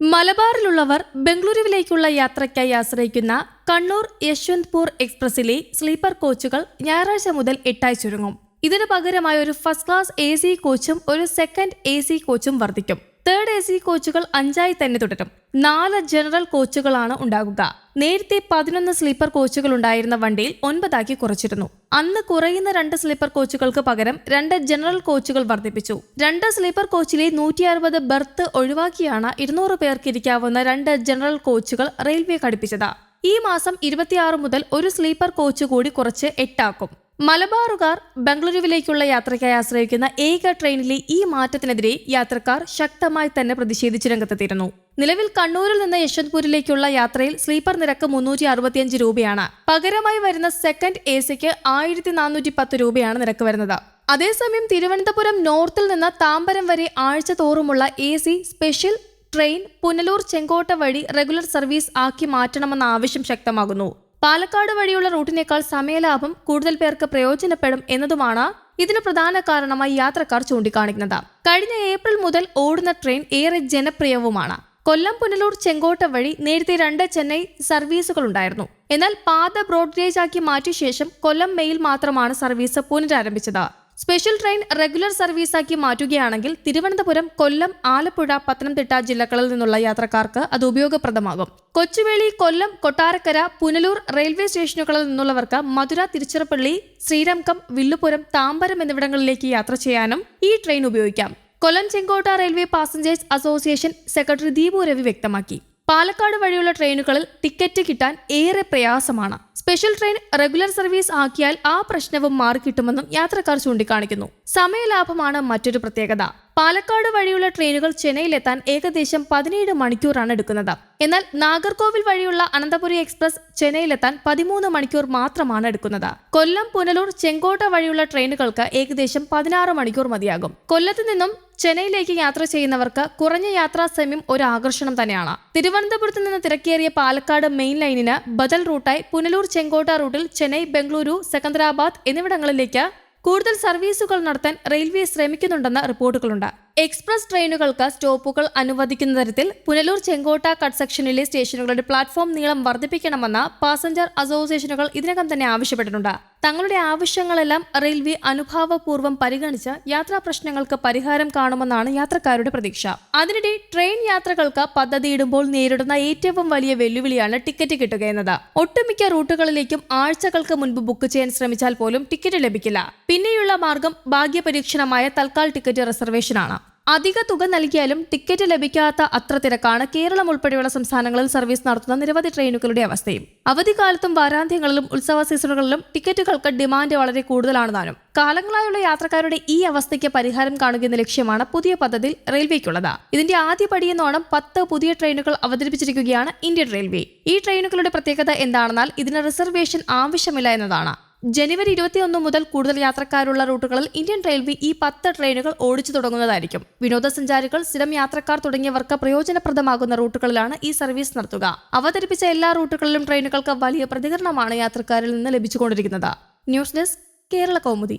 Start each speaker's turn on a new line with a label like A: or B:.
A: മലബാറിലുള്ളവർ ബംഗളൂരുവിലേക്കുള്ള യാത്രയ്ക്കായി ആശ്രയിക്കുന്ന കണ്ണൂർ യശ്വന്ത്പൂർ എക്സ്പ്രസിലെ സ്ലീപ്പർ കോച്ചുകൾ ഞായറാഴ്ച മുതൽ എട്ടായി ചുരുങ്ങും. ഇതിനു പകരമായി ഒരു ഫസ്റ്റ് ക്ലാസ് എ സി കോച്ചും ഒരു സെക്കൻഡ് എ സി കോച്ചും വർദ്ധിക്കും. തേർഡ് എ സി കോച്ചുകൾ അഞ്ചായി തന്നെ തുടരും. നാല് ജനറൽ കോച്ചുകളാണ് ഉണ്ടാകുക. നേരത്തെ പതിനൊന്ന് സ്ലീപ്പർ കോച്ചുകൾ ഉണ്ടായിരുന്ന വണ്ടിയിൽ ഒൻപതാക്കി കുറച്ചിരുന്നു. അന്ന് കുറയുന്ന രണ്ട് സ്ലീപ്പർ കോച്ചുകൾക്ക് പകരം രണ്ട് ജനറൽ കോച്ചുകൾ വർദ്ധിപ്പിച്ചു. രണ്ട് സ്ലീപ്പർ കോച്ചിലെ നൂറ്റി അറുപത് ബർത്ത് ഒഴിവാക്കിയാണ് ഇരുന്നൂറ് പേർക്ക് ഇരിക്കാവുന്ന രണ്ട് ജനറൽ കോച്ചുകൾ റെയിൽവേ ഘടിപ്പിച്ചത് ഈ മാസം ഇരുപത്തിയാറ് മുതൽ ഒരു സ്ലീപ്പർ കോച്ച് കൂടി കുറച്ച് എട്ടാക്കും. മലബാറുകാർ ബംഗളൂരുവിലേക്കുള്ള യാത്രയ്ക്കായി ആശ്രയിക്കുന്ന ഏക ട്രെയിനിലെ ഈ മാറ്റത്തിനെതിരെ യാത്രക്കാർ ശക്തമായി തന്നെ പ്രതിഷേധിച്ച് രംഗത്തെത്തിയിരുന്നു. നിലവിൽ കണ്ണൂരിൽ നിന്ന് യശ്വന്ത്പൂരിലേക്കുള്ള യാത്രയിൽ സ്ലീപ്പർ നിരക്ക് മുന്നൂറ്റി അറുപത്തിയഞ്ച് രൂപയാണ്. പകരമായി വരുന്ന സെക്കൻഡ് എ സിക്ക് ആയിരത്തി നാനൂറ്റി പത്ത് രൂപയാണ് നിരക്ക് വരുന്നത്. അതേസമയം തിരുവനന്തപുരം നോർത്തിൽ നിന്ന് താമ്പരം വരെ ആഴ്ച തോറുമുള്ള A C special train Punalur Chenkotta വഴി റെഗുലർ സർവീസ് ആക്കി മാറ്റണമെന്ന ആവശ്യം ശക്തമാകുന്നു. പാലക്കാട് വഴിയുള്ള റൂട്ടിനേക്കാൾ സമയലാഭം കൂടുതൽ പേർക്ക് പ്രയോജനപ്പെടും എന്നതുമാണ് ഇതിന് പ്രധാന കാരണമായി യാത്രക്കാർ ചൂണ്ടിക്കാണിക്കുന്നത്. കഴിഞ്ഞ ഏപ്രിൽ മുതൽ ഓടുന്ന ട്രെയിൻ ഏറെ ജനപ്രിയവുമാണ്. കൊല്ലം പുനലൂർ ചെങ്കോട്ട വഴി നേരത്തെ രണ്ട് ചെന്നൈ സർവീസുകൾ ഉണ്ടായിരുന്നു. എന്നാൽ പാത ബ്രോഡ്ഗേജ് ആക്കി മാറ്റിയ ശേഷം കൊല്ലം മെയിൽ മാത്രമാണ് സർവീസ് പുനരാരംഭിച്ചത്. സ്പെഷ്യൽ ട്രെയിൻ റെഗുലർ സർവീസാക്കി മാറ്റുകയാണെങ്കിൽ തിരുവനന്തപുരം കൊല്ലം ആലപ്പുഴ പത്തനംതിട്ട ജില്ലകളിൽ നിന്നുള്ള യാത്രക്കാർക്ക് അത് ഉപയോഗപ്രദമാകും. കൊച്ചുവേളി കൊല്ലം കൊട്ടാരക്കര പുനലൂർ റെയിൽവേ സ്റ്റേഷനുകളിൽ നിന്നുള്ളവർക്ക് മധുര തിരുച്ചിറപ്പള്ളി ശ്രീരംഗം വില്ലുപുരം താമ്പരം എന്നിവിടങ്ങളിലേക്ക് യാത്ര ചെയ്യാനും ഈ ട്രെയിൻ ഉപയോഗിക്കാം. Kollam Chenkotta railway passengers association secretary Deepu Ravi വ്യക്തമാക്കി. പാലക്കാട് വഴിയുള്ള ട്രെയിനുകളിൽ ടിക്കറ്റ് കിട്ടാൻ ഏറെ പ്രയാസമാണ്. സ്പെഷ്യൽ ട്രെയിൻ റെഗുലർ സർവീസ് ആക്കിയാൽ ആ പ്രശ്നവും മാറിക്കിട്ടുമെന്നും യാത്രക്കാർ ചൂണ്ടിക്കാണിക്കുന്നു. സമയലാഭമാണ് മറ്റൊരു പ്രത്യേകത. പാലക്കാട് വഴിയുള്ള ട്രെയിനുകൾ ചെന്നൈയിലെത്താൻ ഏകദേശം പതിനേഴ് മണിക്കൂറാണ് എടുക്കുന്നത്. എന്നാൽ നാഗർകോവിൽ വഴിയുള്ള അനന്തപുരി എക്സ്പ്രസ് ചെന്നൈയിലെത്താൻ പതിമൂന്ന് മണിക്കൂർ മാത്രമാണ് എടുക്കുന്നത്. കൊല്ലം പുനലൂർ ചെങ്കോട്ട വഴിയുള്ള ട്രെയിനുകൾക്ക് ഏകദേശം പതിനാറ് മണിക്കൂർ മതിയാകും. കൊല്ലത്ത് നിന്നും ചെന്നൈയിലേക്ക് യാത്ര ചെയ്യുന്നവർക്ക് കുറഞ്ഞ യാത്രാ സമയം ഒരു ആകർഷണം തന്നെയാണ്. തിരുവനന്തപുരത്ത് നിന്ന് തിരക്കേറിയ പാലക്കാട് മെയിൻ ലൈനിന് ബദൽ റൂട്ടായി പുനലൂർ ചെങ്കോട്ട റൂട്ടിൽ ചെന്നൈ ബംഗളൂരു സെക്കന്ദരാബാദ് എന്നിവിടങ്ങളിലേക്ക് കൂടുതൽ സർവീസുകൾ നടത്താൻ റെയിൽവേ ശ്രമിക്കുന്നുണ്ടെന്ന റിപ്പോർട്ടുകളുണ്ട്. എക്സ്പ്രസ് ട്രെയിനുകൾക്ക് സ്റ്റോപ്പുകൾ അനുവദിക്കുന്ന തരത്തിൽ പുനലൂർ ചെങ്കോട്ട കട്ട് സെക്ഷനിലെ സ്റ്റേഷനുകളുടെ പ്ലാറ്റ്ഫോം നീളം വർദ്ധിപ്പിക്കണമെന്ന പാസഞ്ചർ അസോസിയേഷനുകൾ ഇതിനകം തന്നെ ആവശ്യപ്പെട്ടിട്ടുണ്ട്. തങ്ങളുടെ ആവശ്യങ്ങളെല്ലാം റെയിൽവേ അനുഭാവപൂർവം പരിഗണിച്ച് യാത്രാ പ്രശ്നങ്ങൾക്ക് പരിഹാരം കാണുമെന്നാണ് യാത്രക്കാരുടെ പ്രതീക്ഷ. അതിനിടെ ട്രെയിൻ യാത്രകൾക്ക് പദ്ധതിയിടുമ്പോൾ നേരിടുന്ന ഏറ്റവും വലിയ വെല്ലുവിളിയാണ് ടിക്കറ്റ് കിട്ടുക എന്നത്. ഒട്ടുമിക്ക റൂട്ടുകളിലേക്കും ആഴ്ചകൾക്ക് മുൻപ് ബുക്ക് ചെയ്യാൻ ശ്രമിച്ചാൽ പോലും ടിക്കറ്റ് ലഭിക്കില്ല. പിന്നെയുള്ള മാർഗം ഭാഗ്യപരീക്ഷണമായ തൽക്കാൽ ടിക്കറ്റ് റിസർവേഷനാണ്. അധിക തുക നൽകിയാലും ടിക്കറ്റ് ലഭിക്കാത്ത അത്ര തിരക്കാണ് കേരളം ഉൾപ്പെടെയുള്ള സംസ്ഥാനങ്ങളിൽ സർവീസ് നടത്തുന്ന നിരവധി ട്രെയിനുകളുടെ അവസ്ഥയും. അവധിക്കാലത്തും വാരാന്ത്യങ്ങളിലും ഉത്സവ സീസണുകളിലും ടിക്കറ്റുകൾക്ക് ഡിമാൻഡ് വളരെ കൂടുതലാണ് താനും. കാലങ്ങളായുള്ള യാത്രക്കാരുടെ ഈ അവസ്ഥയ്ക്ക് പരിഹാരം കാണുകയെന്ന ലക്ഷ്യമാണ് പുതിയ പദ്ധതിയിൽ റെയിൽവേക്കുള്ളത്. ഇതിന്റെ ആദ്യ പടിയെന്നോണം പത്ത് പുതിയ ട്രെയിനുകൾ അവതരിപ്പിച്ചിരിക്കുകയാണ് ഇന്ത്യൻ റെയിൽവേ. ഈ ട്രെയിനുകളുടെ പ്രത്യേകത എന്താണെന്നാൽ ഇതിന് റിസർവേഷൻ ആവശ്യമില്ല എന്നതാണ്. ജനുവരി ഇരുപത്തിയൊന്ന് മുതൽ കൂടുതൽ യാത്രക്കാരുള്ള റൂട്ടുകളിൽ ഇന്ത്യൻ റെയിൽവേ ഈ പത്ത് ട്രെയിനുകൾ ഓടിച്ചു തുടങ്ങുന്നതായിരിക്കും. വിനോദസഞ്ചാരികൾ സ്ഥിരം യാത്രക്കാർ തുടങ്ങിയവർക്ക് പ്രയോജനപ്രദമാകുന്ന റൂട്ടുകളിലാണ് ഈ സർവീസ് നടത്തുക. അവതരിപ്പിച്ച എല്ലാ റൂട്ടുകളിലും ട്രെയിനുകൾക്ക് വലിയ പ്രതികരണമാണ് യാത്രക്കാരിൽ നിന്ന് ലഭിച്ചുകൊണ്ടിരിക്കുന്നത്. News desk Kerala Kaumudi.